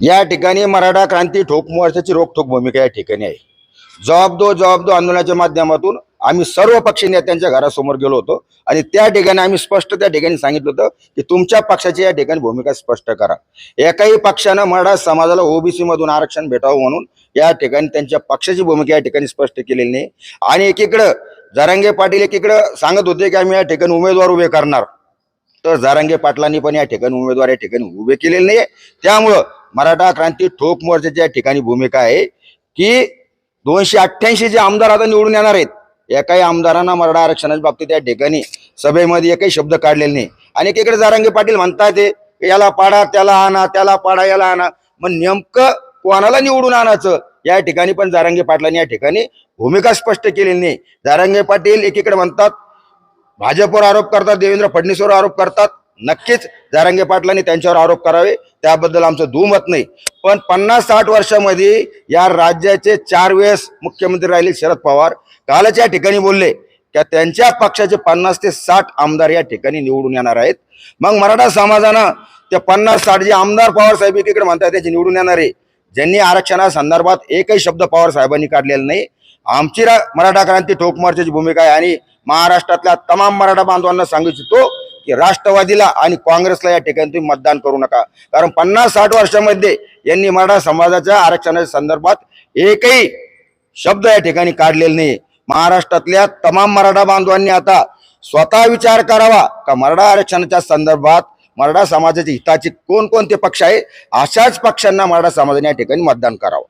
या ठिकाणी मराठा क्रांती ठोक मोर्चाची रोखोक भूमिका या ठिकाणी आहे. जबाब दो दो आंदोलनाच्या माध्यमातून आम्ही सर्व पक्षी नेत्यांच्या घरासमोर गेलो होतो आणि त्या ठिकाणी आम्ही स्पष्ट त्या ठिकाणी सांगितलं होतं की तुमच्या पक्षाची या ठिकाणी भूमिका स्पष्ट करा. एकाही पक्षानं मराठा समाजाला ओबीसी मधून आरक्षण भेटावं म्हणून या ठिकाणी त्यांच्या पक्षाची भूमिका या ठिकाणी स्पष्ट केलेली नाही. आणि एकीकडं जरांगे पाटील एकीकडं सांगत होते की आम्ही या ठिकाणी उमेदवार उभे करणार. तर जारांगे पाटलांनी पण या ठिकाणी उमेदवार या ठिकाणी उभे केलेले नाही त्यामुळं मराठा क्रांती ठोक मोर्चाच्या ठिकाणी भूमिका आहे की दोनशे अठ्ठ्याऐंशी जे आमदार आता निवडून येणार आहेत एकाही आमदारांना मराठा आरक्षणाच्या बाबतीत या ठिकाणी सभेमध्ये एकही शब्द काढलेले नाही. आणि एकीकडे जारांगे पाटील म्हणतात याला पाडा त्याला आणा त्याला पाडा याला आणा. मग नेमकं कोणाला निवडून आणायचं? या ठिकाणी पण जारांगे पाटलांनी या ठिकाणी भूमिका स्पष्ट केलेली नाही. जारांगे पाटील एकीकडे म्हणतात भाजपवर आरोप करतात देवेंद्र फडणवीसवर आरोप करतात नक्कीच जारंगे पाटलांनी त्यांच्यावर आरोप करावे त्याबद्दल आमचं दुमत नाही. पण पन्नास साठ वर्षामध्ये या राज्याचे चार वेळेस मुख्यमंत्री राहिले शरद पवार. कालच या ठिकाणी बोलले की त्यांच्या पक्षाचे पन्नास ते साठ आमदार या ठिकाणी निवडून येणार आहेत. मग मराठा समाजानं ते पन्नास साठ जे आमदार पवार साहेब एकीकडे म्हणतात त्याचे निवडून येणार आहे. ज्यांनी आरक्षणासंदर्भात एकही शब्द पवार साहेबांनी काढलेला नाही. आमची रा- मराठा क्रांती ठोक मोर्चाची भूमिका आहे आणि महाराष्ट्रातल्या तमाम मराठा बांधवांना सांगू इच्छितो की राष्ट्रवादीला आणि काँग्रेसला या ठिकाणी तुम्ही मतदान करू नका. कारण पन्नास साठ वर्षामध्ये यांनी मराठा समाजाच्या आरक्षणाच्या संदर्भात एकही शब्द या ठिकाणी काढलेला नाही महाराष्ट्रातल्या तमाम मराठा बांधवांनी आता स्वतः विचार करावा का मराठा आरक्षणाच्या संदर्भात मराठा समाजाच्या हिताचे कोणकोणते पक्ष आहे? अशाच पक्षांना मराठा समाजाने या ठिकाणी मतदान करावं.